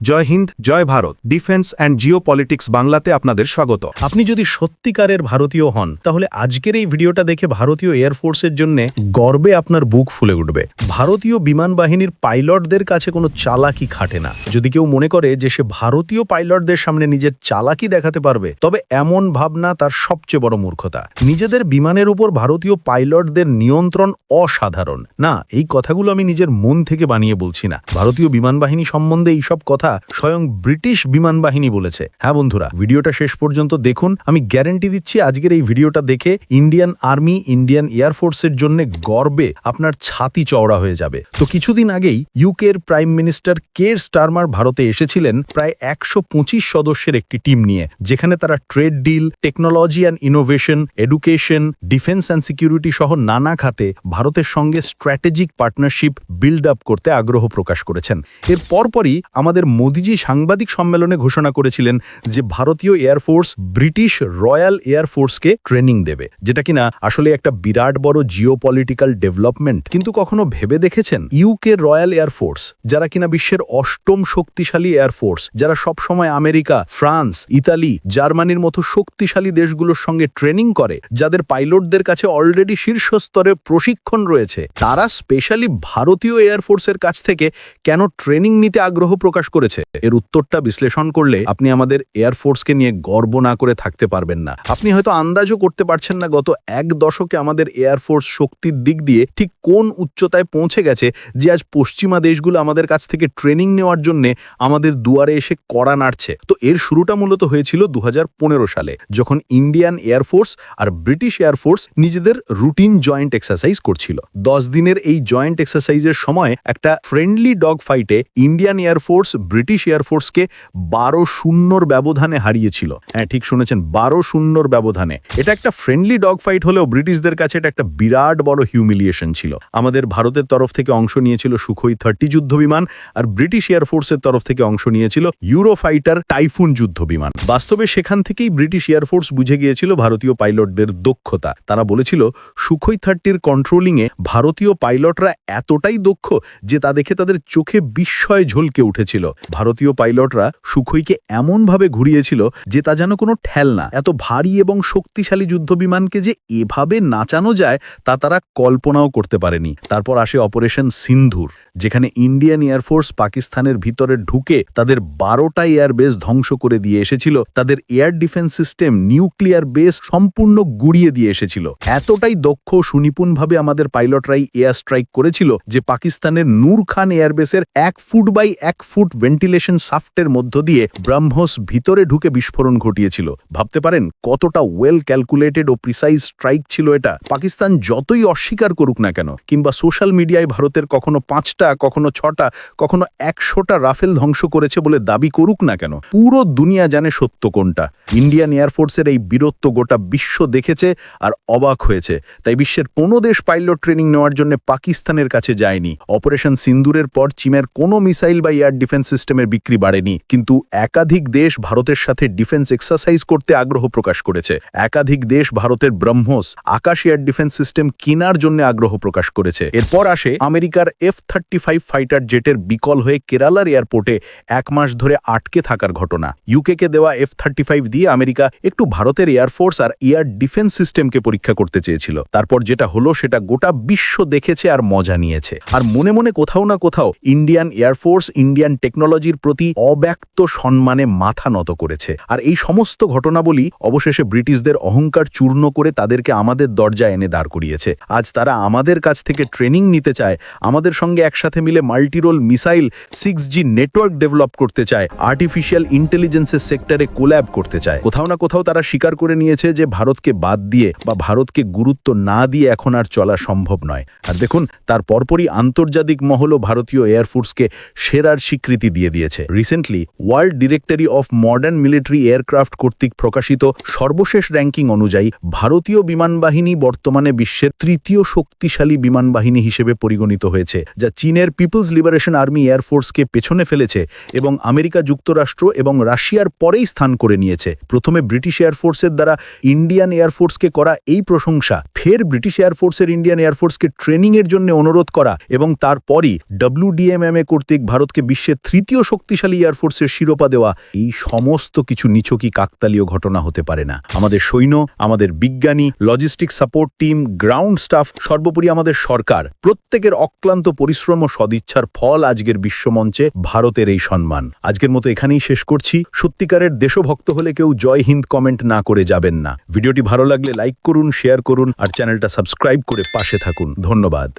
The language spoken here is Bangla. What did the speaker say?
Joy Hind, Joy Bharat, defence and geo politics বাংলাতে আপনাদের স্বাগত। আপনি যদি সত্যিকারের ভারতীয় হন, তাহলে আজকের এই ভিডিওটা দেখে ভারতীয় এয়ারফোর্সের জন্য গর্বে আপনার বুক ফুলে উঠবে। ভারতীয় বিমান বাহিনীর পাইলটদের কাছে কোনো চালাকি খাটে না। যদি কেউ মনে করে যে সে ভারতীয় পাইলটদের সামনে নিজের চালাকি দেখাতে পারবে, তবে এমন ভাবনা তার সবচেয়ে বড় মূর্খতা। নিজেদের বিমানের উপর ভারতীয় পাইলটদের নিয়ন্ত্রণ অসাধারণ। না, এই কথাগুলো আমি নিজের মন থেকে বানিয়ে বলছি না। ভারতীয় বিমান বাহিনী সম্বন্ধে এইসব কথা স্বয়ং ব্রিটিশ বিমান বাহিনী বলেছে। হ্যাঁ বন্ধুরা, ভিডিওটা শেষ পর্যন্ত দেখুন। আমি গ্যারেন্টি দিচ্ছি আজকের এই ভিডিওটা দেখে ইন্ডিয়ান আর্মি, ইন্ডিয়ান এয়ারফোর্সের জন্য গর্বে আপনার ছাতি চওড়া হয়ে যাবে। তো কিছুদিন আগেই ইউকের প্রাইম মিনিস্টার কের স্টারমার ভারতে এসেছিলেন প্রায় একশো পঁচিশ সদস্যের একটি টিম নিয়ে, যেখানে তারা trade deal, technology and innovation, education, defence and security সহ নানা খাতে ভারতের সঙ্গে স্ট্র্যাটেজিক পার্টনারশিপ বিল্ড আপ করতে আগ্রহ প্রকাশ করেছেন। এর পরপরই আমাদের মোদিজি সাংবাদিক সম্মেলনে ঘোষণা করেছিলেন যে ভারতীয় এয়ারফোর্স ব্রিটিশ রয়্যাল এয়ারফোর্সকে ট্রেনিং দেবে, যেটা কিনা আসলে একটা বিরাট বড় জিও পলিটিক্যাল ডেভেলপমেন্ট কিন্তু কখনো ভেবে দেখেছেন? ইউকে রয়্যাল এয়ারফোর্স যারা কিনা বিশ্বের অষ্টম শক্তিশালী এয়ারফোর্স যারা সবসময় আমেরিকা, ফ্রান্স, ইতালি, জার্মানির মতো শক্তিশালী দেশগুলোর সঙ্গে ট্রেনিং করে, যাদের পাইলটদের কাছে অলরেডি শীর্ষস্তরে প্রশিক্ষণ রয়েছে, তারা স্পেশালি ভারতীয় এয়ারফোর্সের কাছ থেকে কেন ট্রেনিং নিতে আগ্রহ প্রকাশ করেছে, এর উত্তরটা বিশ্লেষণ করলে আপনি আমাদের এয়ারফোর্সকে নিয়ে গর্ব না করে থাকতে পারবেন না। আপনি হয়তো আন্দাজও করতে পারছেন না গত এক দশকে আমাদের এয়ারফোর্স শক্তির দিক দিয়ে ঠিক কোন উচ্চতায় পৌঁছে গেছে, যে আজ পশ্চিমা দেশগুলো আমাদের কাছ থেকে ট্রেনিং নেওয়ার জন্য আমাদের দুয়ারে এসে কড়া নাড়ছে। তো এর শুরুটা মূলত হয়েছিল দু হাজার পনেরো সালে, যখন ইন্ডিয়ান এয়ারফোর্স আর ব্রিটিশ এয়ারফোর্স নিজেদের রুটিন জয়েন্ট এক্সারসাইজ করছিল। দশ দিনের এই জয়েন্ট এক্সারসাইজের সময় একটা ফ্রেন্ডলি ডগ ফাইটে ইন্ডিয়ান এয়ারফোর্স ব্রিটিশ এয়ারফোর্সকে বারো শূন্যর ব্যবধানে হারিয়েছিল। হ্যাঁ ঠিক শুনেছেন, বারো শূন্যর ব্যবধানে। এটা একটা ফ্রেন্ডলি ডগ ফাইট হলেও ব্রিটিশদের কাছে এটা একটা বিরাট বড় হিউমিলিয়েশন ছিল। আমাদের ভারতের তরফ থেকে অংশ নিয়েছিল সুখই থার্টি যুদ্ধ বিমান, আর ব্রিটিশ এয়ারফোর্সের তরফ থেকে অংশ নিয়েছিল ইউরো ফাইটার টাইফুন যুদ্ধ বিমান। বাস্তবে সেখান থেকেই ব্রিটিশ এয়ারফোর্স বুঝে গিয়েছিল ভারতীয় পাইলটদের দক্ষতা। তারা বলেছিল, সুখই থার্টির কন্ট্রোলিংয়ে ভারতীয় পাইলটরা এতটাই দক্ষ যে তা দেখে তাদের চোখে বিস্ময় ঝলকে উঠেছিল। ভারতীয় পাইলটরা সুখইকে এমনভাবে ঘুরিয়েছিল যে তা যেন কোনো ঠেলনা এত ভারী এবং শক্তিশালী যুদ্ধ বিমানকে যে এভাবে নাচানো যায়, তা তারা কল্পনাও করতে পারেনি। তারপর আসে অপারেশন সিন্ধুর, যেখানে ইন্ডিয়ান এয়ারফোর্স পাকিস্তানের ভিতরে ঢুকে তাদের বারোটা এয়ারবেস ধ্বংস করে দিয়ে এসেছিল। তাদের air defence system, nuclear base সম্পূর্ণ গুড়িয়ে দিয়ে এসেছিল। এতটাই দক্ষ সুনিপুণভাবে আমাদের পাইলটরাই এয়ার স্ট্রাইক করেছিল যে পাকিস্তানের নূর খান এয়ারবেসের এক ফুট বাই এক ফুট ভেন্টিলেশন সাফটের মধ্য দিয়ে ব্রহ্মস ভিতরে ঢুকে বিস্ফোরণ ঘটিয়েছিল। ভাবতে পারেন, কতটা ওয়েল ক্যালকুলেটেড ও প্রিসাইজ স্ট্রাইক ছিল এটা। পাকিস্তান যতই অস্বীকার করুক না কেন, কিংবা সোশ্যাল মিডিয়ায় ভারতের কখনো পাঁচটা, কখনো ছটা, কখনো একশোটা রাফেল ধ্বংস করেছে বলে দাবি করুক না কেন, পুরো দুনিয়া জানে সত্য কোনটা। ইন্ডিয়ান এয়ারফোর্সের এই বীরত্ব গোটা বিশ্ব দেখেছে আর অবাক হয়েছে। তাই বিশ্বের কোনো দেশ পাইলট ট্রেনিং নেওয়ার জন্য পাকিস্তানের কাছে যায়নি। অপারেশন সিন্দুরের পর চীনের কোনো মিসাইল বা এয়ার ডিফেন্স সিস্টেমের বিক্রি বাড়েনি, কিন্তু একাধিক দেশ ভারতের সাথে ডিফেন্স এক্সারসাইজ করতে আগ্রহ প্রকাশ করেছে। একাধিক দেশ ভারতের BrahMos Akash air defence system কেনার জন্য আগ্রহ প্রকাশ করেছে। এরপর আসে আমেরিকার এফ থার্টি ফাইভ ফাইটার জেটের বিকল হয়ে কেরালার এয়ারপোর্টে এক মাস ধরে আটকে থাকার ঘটনা। ইউকেকে দেওয়া এফ থার্টি ফাইভ দিয়ে আমেরিকা একটু ভারতের এয়ারফোর্স আর এয়ার ডিফেন্স সিস্টেমকে পরীক্ষা করতে চেয়েছিল। তারপর যেটা হলো সেটা গোটা বিশ্ব দেখেছে আর মজা নিয়েছে। আর মনে মনে কোথাও না কোথাও ইন্ডিয়ান এয়ারফোর্স ইন্ডিয়ান টেকনোলজির প্রতি অব্যক্ত সম্মানে মাথা নত করেছে। আর এই সমস্ত ঘটনাবলী অবশেষে ব্রিটিশদের অহংকার চূর্ণ করে তাদেরকে আমাদের দরজা এনে দাঁড় করিয়েছে। আজ তারা আমাদের কাছ থেকে ট্রেনিং নিতে চায়, আমাদের সঙ্গে একসাথে মিলে multirole missile six G network develop করতে চায়, আর্টিফিশিয়াল ইন্টেলিজেন্সের সেক্টরে কোল্যাব করতে চায়। কোথাও না কোথাও তারা স্বীকার করে নিয়েছে যে ভারতকে বাদ দিয়ে বা ভারতকে গুরুত্ব না দিয়ে এখন আর চলা সম্ভব নয়। আর দেখুন, তার পরপরই আন্তর্জাতিক মহলও ভারতীয় এয়ারফোর্সকে সেরার স্বীকৃতি দিয়ে দিয়েছে। Recently world directory of modern military aircraft কর্তৃক প্রকাশিত সর্বশেষ র্যাঙ্কিং অনুযায়ী ভারতীয় বিমান বাহিনী বর্তমানে বিশ্বের তৃতীয় শক্তিশালী বিমান বাহিনী হিসেবে পরিগণিত হয়েছে, যা চীনের পিপলস লিবারেশন আর্মি এয়ারফোর্সকে পেছনে ফেলেছে এবং আমেরিকা যুক্তরাষ্ট্র এবং রাশিয়ার পরেই স্থান করে নিয়েছে। প্রথমে ব্রিটিশ এয়ারফোর্সের দ্বারা ইন্ডিয়ান এয়ারফোর্সকে করা এই প্রশংসা, ফের ব্রিটিশ এয়ারফোর্সের ইন্ডিয়ান এয়ারফোর্সকে ট্রেনিংয়ের জন্য অনুরোধ করা এবং তারপরই ডব্লিউডিএমএমএ কর্তৃক ভারতকে বিশ্বের তৃতীয় দ্বিতীয় শক্তিশালী এয়ারফোর্সের শিরোপা দেওয়া এই সমস্ত কিছু নিছকি কাকতালীয় ঘটনা হতে পারে না। আমাদের সৈন্য, আমাদের বিজ্ঞানী logistic support team ground staff সর্বোপরি আমাদের সরকার, প্রত্যেকের অক্লান্ত পরিশ্রম ও সদিচ্ছার ফল আজকের বিশ্বমঞ্চে ভারতের এই সম্মান। আজকের মতো এখানেই শেষ করছি। সত্যিকারের দেশভক্ত হলে কেউ জয় হিন্দ কমেন্ট না করে যাবেন না। ভিডিওটি ভালো লাগলে লাইক করুন শেয়ার করুন, আর চ্যানেলটা সাবস্ক্রাইব করে পাশে থাকুন। ধন্যবাদ।